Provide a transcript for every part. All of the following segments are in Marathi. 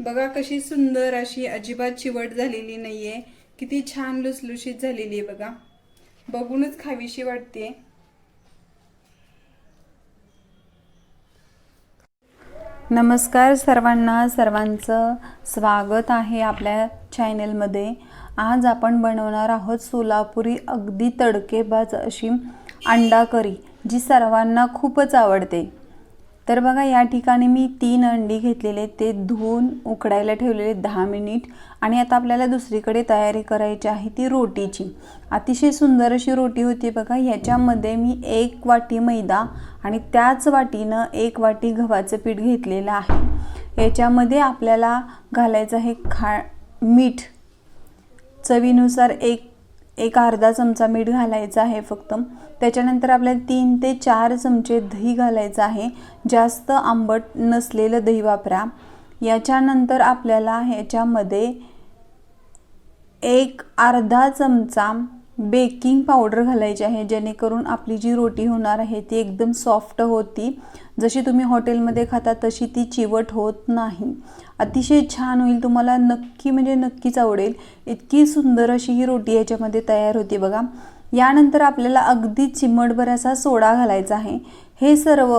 बघा कशी सुंदर अशी अजिबात चिवट झालेली नाही आहे किती छान लुसलुशीत झालेली आहे बघा. बघूनच खावीशी वाटते नमस्कार सर्वांना सर्वांचं स्वागत आहे आपल्या चॅनेलमध्ये आज आपण बनवणार आहोत सोलापुरी अगदी तडकेबाज अशी अंडा करी जी सर्वांना खूपच आवडते. तर बघा या ठिकाणी मी तीन अंडी घेतलेले ते धुवून उकडायला ठेवलेले दहा मिनिट. आणि आता आपल्याला दुसरीकडे तयारी करायची आहे ती रोटीची. अतिशय सुंदर अशी रोटी होती बघा. ह्याच्यामध्ये मी एक वाटी मैदा आणि त्याच वाटीनं एक वाटी गव्हाचं पीठ घेतलेलं आहे. याच्यामध्ये आपल्याला घालायचं आहे खा मीठ. चवीनुसार एक एक अर्धा चमचा मीठ घालायचं आहे फक्त. त्याच्यानंतर आपल्याला तीन ते चार चमचे दही घालायचं आहे. जास्त आंबट नसलेलं दही वापरा. याच्यानंतर आपल्याला ह्याच्यामध्ये एक अर्धा चमचा बेकिंग पावडर घालायची आहे जेणेकरून आपली जी रोटी होणार आहे ती एकदम सॉफ्ट होती. जशी तुम्ही हॉटेलमध्ये खाता तशी ती चिवट होत नाही. अतिशय छान होईल तुम्हाला नक्की म्हणजे नक्कीच आवडेल. इतकी सुंदर अशी ही रोटी याच्यामध्ये तयार होती बघा. यानंतर आपल्याला अगदी चिमटभर असा सोडा घालायचा आहे. हे सर्व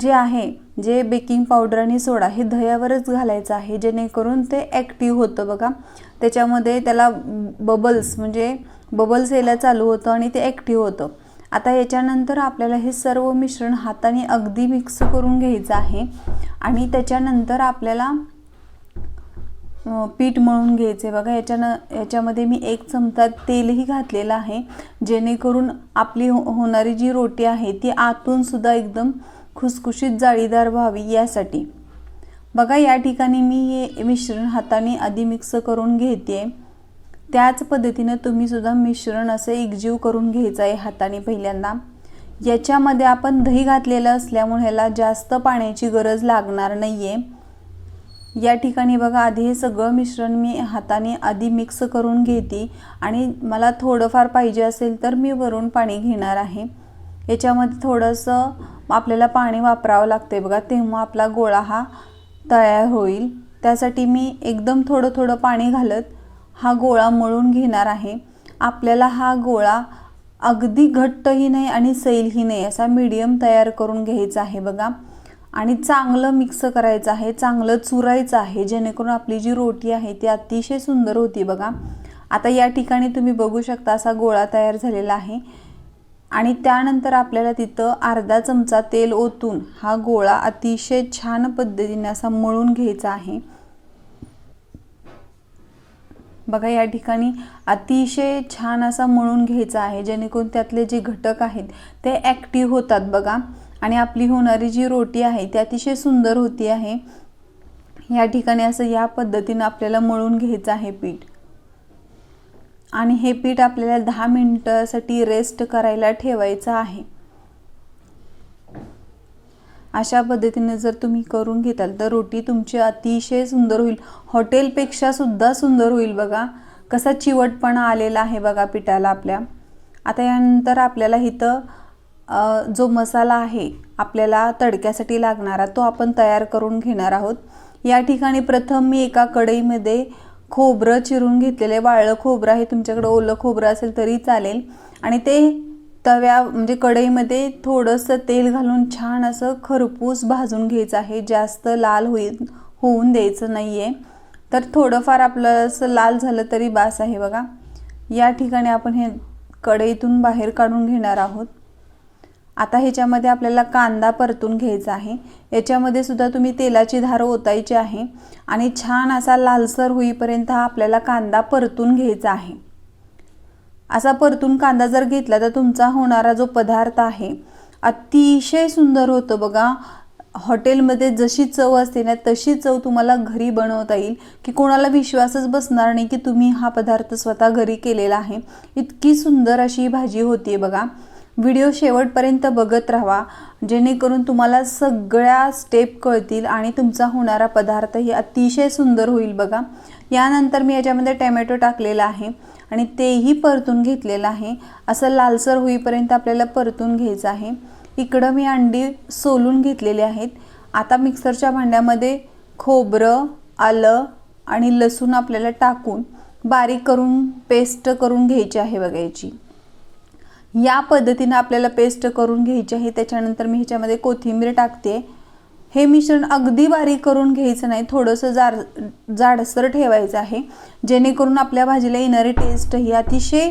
जे आहे जे बेकिंग पावडर आणि सोडा हे दह्यावरच घालायचं आहे जेणेकरून ते ॲक्टिव्ह होतं बघा. त्याच्यामध्ये त्याला बबल्स म्हणजे बबल्स यायला चालू होतं आणि ते ॲक्टिव्ह होतं. आता याच्यानंतर आपल्याला हे सर्व मिश्रण हाताने अगदी मिक्स करून घ्यायचं आहे. आणि त्याच्यानंतर आपल्याला पीठ मळून घ्यायचे बघा याच्यानं याच्यामध्ये मी एक चमचा तेलही घातलेलं आहे. जेणेकरून आपली हो होणारी जी रोटी आहे ती आतून सुद्धा एकदम खुसखुशीत जाळीदार व्हावी यासाठी. बघा या ठिकाणी मी हे मिश्रण हाताने आधी मिक्स करून घेते. त्याच पद्धतीनं तुम्हीसुद्धा मिश्रण असं एकजीव करून घ्यायचं आहे हाताने पहिल्यांदा. याच्यामध्ये आपण दही घातलेलं असल्यामुळे ह्याला जास्त पाण्याची गरज लागणार नाही आहे या ठिकाणी बघा आधी हे सगळं मिश्रण मी हाताने आधी मिक्स करून घेते. आणि मला थोडंफार पाहिजे असेल तर मी वरून पाणी घेणार आहे. याच्यामध्ये थोडंसं आपल्याला पाणी वापरावं लागते बघा तेव्हा आपला गोळा हा तयार होईल. त्यासाठी मी एकदम थोडं थोडं पाणी घालत हा गोळा मळून घेणार आहे. आपल्याला हा गोळा अगदी घट्टही नाही आणि सैलही नाही असा मीडियम तयार करून घ्यायचा आहे बघा. आणि चांगलं मिक्स करायचं आहे चांगलं चुरायचं आहे. जेणेकरून आपली जी रोटी आहे ती अतिशय सुंदर होती बघा. आता या ठिकाणी तुम्ही बघू शकता असा गोळा तयार झालेला आहे. आणि त्यानंतर आपल्याला तिथं अर्धा चमचा तेल ओतून हा गोळा अतिशय छान पद्धतीने असा मळून घ्यायचा आहे. बघा या ठिकाणी अतिशय छान असा मळून घ्यायचा आहे जेणेकरून त्यातले जे घटक आहेत ते ॲक्टिव्ह होतात बघा. आणि आपली होणारी जी रोटी आहे ती अतिशय सुंदर होती आहे. या ठिकाणी असं या पद्धतीनं आपल्याला मळून घ्यायचं आहे पीठ. आणि हे पीठ आपल्याला दहा मिनटासाठी रेस्ट करायला ठेवायचं आहे. अशा पद्धतीने जर तुम्ही करून घेताल तर रोटी तुमची अतिशय सुंदर होईल. हॉटेलपेक्षा सुद्धा सुंदर होईल बघा. कसा चिवटपणा आलेला आहे बघा पिठाला आपल्या. आता यानंतर आपल्याला इथं जो मसाला आहे आपल्याला तडक्यासाठी लागणारा तो आपण तयार करून घेणार आहोत. या ठिकाणी प्रथम मी एका कढईमध्ये खोबरं चिरून घेतलेले वाळलं खोबरं आहे तुमच्याकडे ओलं खोबरं असेल तरी चालेल. आणि ते तव्या म्हणजे कढईमध्ये थोडंसं तेल घालून छान असं खरपूस भाजून घ्यायचं आहे. जास्त लाल होईल होऊन द्यायचं नाही आहे तर थोडंफार आपलं असं लाल झालं तरी बास आहे बघा. या ठिकाणी आपण हे कढईतून बाहेर काढून घेणार आहोत. आता ह्याच्यामध्ये आपल्याला कांदा परतून घ्यायचा आहे. याच्यामध्ये सुद्धा तुम्ही तेलाची धार ओतायची आहे आणि छान असा लालसर होईपर्यंत हा आपल्याला कांदा परतून घ्यायचा आहे. असा परतून कांदा जर घेतला तर तुमचा होणारा जो पदार्थ आहे अतिशय सुंदर होतं बघा. हॉटेलमध्ये जशी चव असते ना तशी चव तुम्हाला घरी बनवता येईल की कोणाला विश्वासच बसणार नाही की तुम्ही हा पदार्थ स्वतः घरी केलेला आहे. इतकी सुंदर अशी भाजी होती बघा. व्हिडिओ शेवटपर्यंत बघत राहा जेणेकरून तुम्हाला सगळ्या स्टेप कळतील आणि तुमचा होणारा पदार्थ हे अतिशय सुंदर होईल बघा. यानंतर मी याच्यामध्ये टॅमॅटो टाकलेला आहे आणि तेही परतून घेतलेलं आहे. असं लालसर होईपर्यंत आपल्याला परतून घ्यायचं आहे. इकडं मी अंडी सोलून घेतलेली आहेत. आता मिक्सरच्या भांड्यामध्ये खोबरं आलं आणि लसूण आपल्याला टाकून बारीक करून पेस्ट करून घ्यायची आहे बघायची या पद्धतीनं आपल्याला पेस्ट करून घ्यायची आहे. त्याच्यानंतर मी ह्याच्यामध्ये कोथिंबीर टाकते. हे मिश्रण अगदी बारीक करून घ्यायचं नाही. थोडंसं जार जाडसर ठेवायचं आहे. जेणेकरून आपल्या भाजीला येणारी टेस्ट ही अतिशय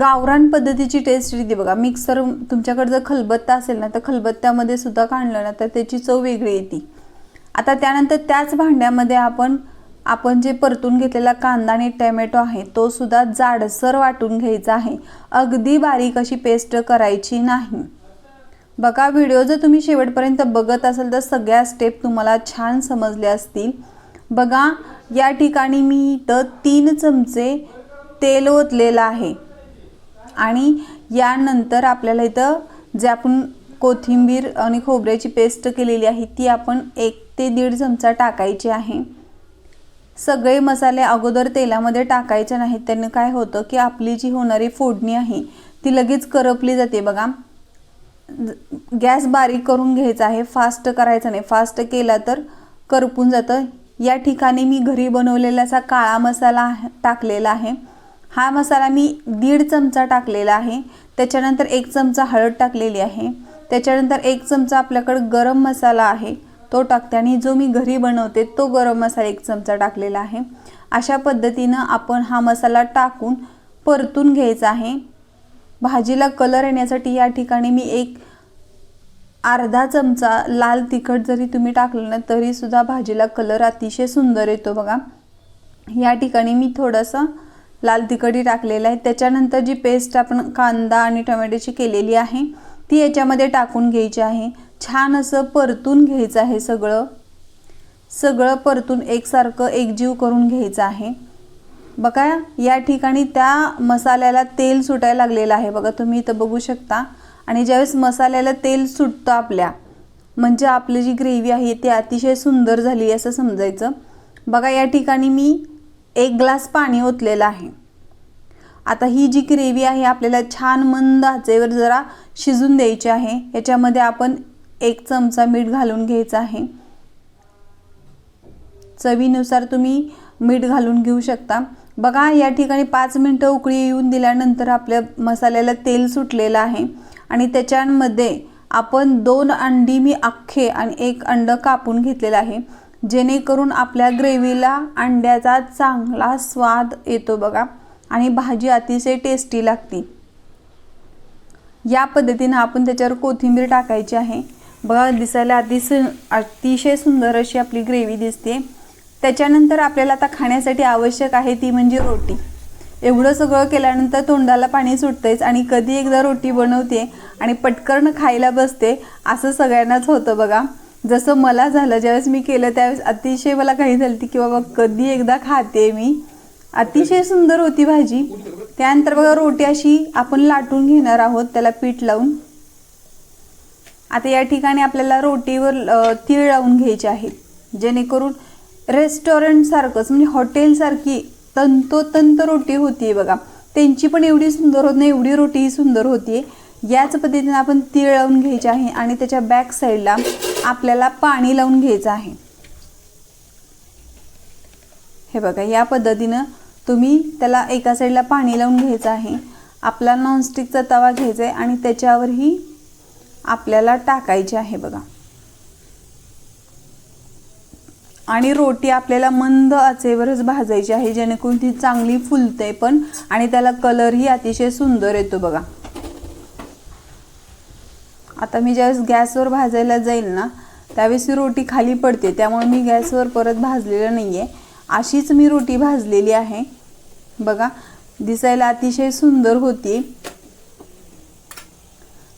गावरान पद्धतीची टेस्ट येते बघा. मिक्सर तुमच्याकडे जर खलबत्ता असेल ना तर खलबत्त्यामध्ये सुद्धा काढलं ना तर त्याची चव वेगळी येते. आता त्यानंतर त्याच भांड्यामध्ये आपण आपण जे परतून घेतलेला कांदा आणि टॅमॅटो आहे तो सुद्धा जाडसर वाटून घ्यायचा आहे. अगदी बारीक अशी पेस्ट करायची नाही. बघा व्हिडिओ जर तुम्ही शेवटपर्यंत बघत असाल तर सगळ्या स्टेप तुम्हाला छान समजल्या असतील. बघा या ठिकाणी मी इथं तीन चमचे तेल ओतलेलं आहे. आणि यानंतर आपल्याला इथं जे आपण कोथिंबीर आणि खोबऱ्याची पेस्ट केलेली आहे ती आपण एक ते दीड चमचा टाकायची आहे. सगळे मसाले अगोदर तेलामध्ये टाकायचे नाहीत. त्याने काय होतं की आपली जी होणारी फोडणी आहे ती लगेच करपली जाते. बघा गॅस बारीक करून घ्यायचा आहे फास्ट करायचा नाही. फास्ट केला तर करपून जातं. या ठिकाणी मी घरी बनवलेला असा काळा मसाला टाकलेला आहे. हा मसाला मी दीड चमचा टाकलेला आहे. त्याच्यानंतर एक चमचा हळद टाकलेली आहे. त्याच्यानंतर एक चमचा आपल्याकडं गरम मसाला आहे. तो टाकते आणि जो मी घरी बनवते तो गरम मसाला एक चमचा टाकलेला आहे. अशा पद्धतीनं आपण हा मसाला टाकून परतून घ्यायचा आहे. भाजीला कलर येण्यासाठी या ठिकाणी मी एक अर्धा चमचा लाल तिखट जरी तुम्ही टाकलं ना तरीसुद्धा भाजीला कलर अतिशय सुंदर येतो बघा. या ठिकाणी मी थोडंसं लाल तिखटही टाकलेलं आहे. त्याच्यानंतर जी पेस्ट आपण कांदा आणि टोमॅटोची केलेली आहे ती याच्यामध्ये टाकून घ्यायची आहे. छान असं परतून घ्यायचं आहे सगळं. सगळं परतून एकसारखं एकजीव करून घ्यायचं आहे. बघा या ठिकाणी त्या मसाल्याला तेल सुटायला लागलेलं आहे. बघा तुम्ही इथं बघू शकता. आणि ज्यावेळेस मसाल्याला तेल सुटतं आपल्या म्हणजे आपली जी ग्रेव्ही आहे ती अतिशय सुंदर झाली असं समजायचं. बघा या ठिकाणी मी एक ग्लास पाणी ओतलेलं आहे. आता ही जी ग्रेव्ही आहे आपल्याला छान मंद आचेवर जरा शिजून द्यायची आहे. याच्यामध्ये आपण एक चमचा मीठ घालून घ्यायचं आहे. चवीनुसार तुम्ही मीठ घालून घेऊ शकता. बघा या ठिकाणी पाच मिनटं उकळी येऊन दिल्यानंतर आपल्या मसाल्याला तेल सुटलेलं आहे. आणि त्याच्यामध्ये आपण दोन अंडी मी अख्खे आणि एक अंड कापून घेतलेलं आहे. जेणेकरून आपल्या ग्रेव्हीला अंड्याचा चांगला स्वाद येतो बघा. आणि भाजी अतिशय टेस्टी लागते. या पद्धतीनं आपण त्याच्यावर कोथिंबीर टाकायची आहे. बघा दिसायला अतिशय अतिशय सुंदर अशी आपली ग्रेव्ही दिसते. त्याच्यानंतर आपल्याला आता खाण्यासाठी आवश्यक आहे ती म्हणजे रोटी. एवढं सगळं केल्यानंतर तोंडाला पाणी सुटतेच आणि कधी एकदा रोटी बनवते आणि पटकन खायला बसते असं सगळ्यांनाच होतं बघा. जसं मला झालं ज्यावेळेस मी केलं त्यावेळेस अतिशय मला घाई झाली की बाबा कधी एकदा खाते मी. अतिशय सुंदर होती भाजी. त्यानंतर बघा रोटी अशी आपण लाटून घेणार आहोत त्याला पीठ लावून. आता या ठिकाणी आपल्याला रोटीवर तीळ लावून घ्यायचे आहेत जेणेकरून रेस्टॉरंटसारखंच म्हणजे हॉटेलसारखी तंतोतंत रोटी होती बघा. त्यांची पण एवढी सुंदर होत नाही एवढी रोटी ही सुंदर होती याच पद्धतीने आपण तीळ लावून घ्यायचे आहे आणि त्याच्या बॅक साईडला आपल्याला पाणी लावून घ्यायचं आहे. हे बघा या पद्धतीनं तुम्ही त्याला एका साईडला पाणी लावून घ्यायचं आहे. आपला नॉनस्टिकचा तवा घ्यायचा आहे आणि त्याच्यावरही आपल्याला टाकायची आहे बघा. आणि रोटी आपल्याला मंद आचेवरच भाजायची आहे जेणेकरून ती चांगली फुलते पण आणि त्याला कलरही अतिशय सुंदर येतो बघा. आता मी ज्यावेळेस गॅसवर भाजायला जाईल ना त्यावेळेस ही रोटी खाली पडते त्यामुळे मी गॅसवर परत भाजलेलं नाही आहे अशीच मी रोटी भाजलेली आहे. बघा दिसायला अतिशय सुंदर होती.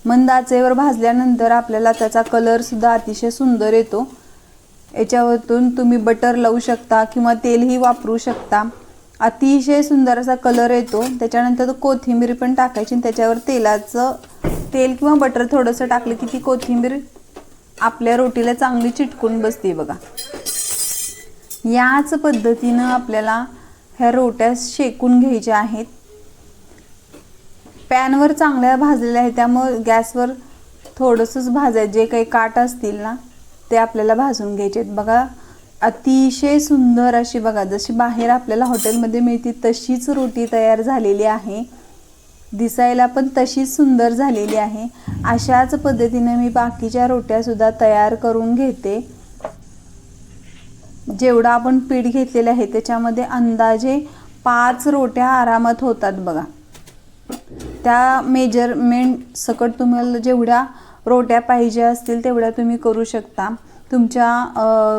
मंद आचेवर भाजल्यानंतर आपल्याला त्याचा कलरसुद्धा अतिशय सुंदर येतो. याच्यावरतून तुम्ही बटर लावू शकता किंवा तेलही वापरू शकता. अतिशय सुंदर असा कलर येतो. त्याच्यानंतर कोथिंबीर पण टाकायची आणि त्याच्यावर तेलाचं तेल किंवा बटर थोडंसं टाकलं की ती कोथिंबीर आपल्या रोटीला चांगली चिटकून बसते बघा. याच पद्धतीनं आपल्याला ह्या रोट्या शेकून घ्यायच्या आहेत. पॅनवर चांगल्या भाजलेल्या आहेत त्यामुळे गॅसवर थोडंसंच भाजायचं. जे काही काट असतील ना ते आपल्याला भाजून घ्यायचे आहेत. बघा अतिशय सुंदर अशी बघा जशी बाहेर आपल्याला हॉटेलमध्ये मिळते तशीच रोटी तयार झालेली आहे. दिसायला पण तशीच सुंदर झालेली आहे. अशाच पद्धतीने मी बाकीच्या रोट्यासुद्धा तयार करून घेते. जेवढं आपण पीठ घेतलेलं आहे त्याच्यामध्ये अंदाजे पाच रोट्या आरामात होतात बघा. त्या मेजरमेंट सकट तुम्हाला जेवढ्या रोट्या पाहिजे असतील तेवढ्या तुम्ही करू शकता. तुमच्या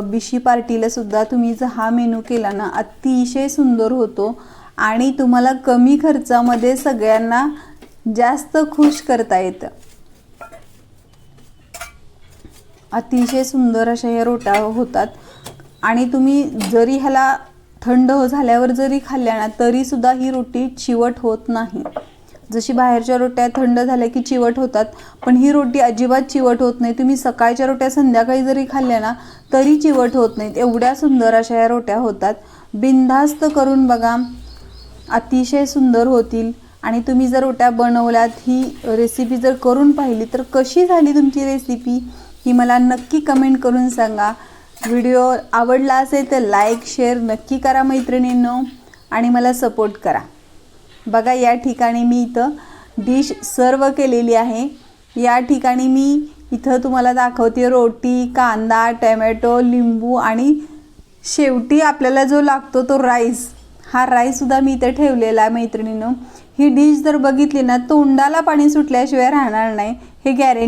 बिशी पार्टीला सुद्धा तुम्ही जर हा मेनू केला ना अतिशय सुंदर होतो. आणि तुम्हाला कमी खर्चामध्ये सगळ्यांना जास्त खुश करता येतं. अतिशय सुंदर अशा ह्या रोट्या होतात. आणि तुम्ही जरी ह्याला थंड हो- झाल्यावर जरी खाल्ल्या ना तरीसुद्धा ही रोटी चिवट होत नाही. जशी बाहेरच्या रोट्या थंड झाल्या की चिवट होतात पण ही रोटी अजिबात चिवट होत नाही. तुम्ही सकाळच्या रोट्या संध्याकाळी जरी खाल्ल्या ना तरी चिवट होत नाहीत. एवढ्या सुंदर अशा या रोट्या होतात. बिनधास्त करून बघा अतिशय सुंदर होतील. आणि तुम्ही जर रोट्या बनवल्यात ही रेसिपी जर करून पाहिली तर कशी झाली तुमची रेसिपी ही मला नक्की कमेंट करून सांगा. व्हिडिओ आवडला असेल तर लाईक शेअर नक्की करा मैत्रिणींनो. आणि मला सपोर्ट करा. बघा या ठिकाणी मी इथं डिश सर्व केलेली आहे. या ठिकाणी मी इथं तुम्हाला दाखवते रोटी कांदा टमॅटो लिंबू आणि शेवटी आपल्याला जो लागतो तो राईस. हा राईससुद्धा मी इथं ठेवलेला आहे मैत्रिणीनं. ही डिश जर बघितली ना तोंडाला पाणी सुटल्याशिवाय राहणार नाही. हे गॅरेंटी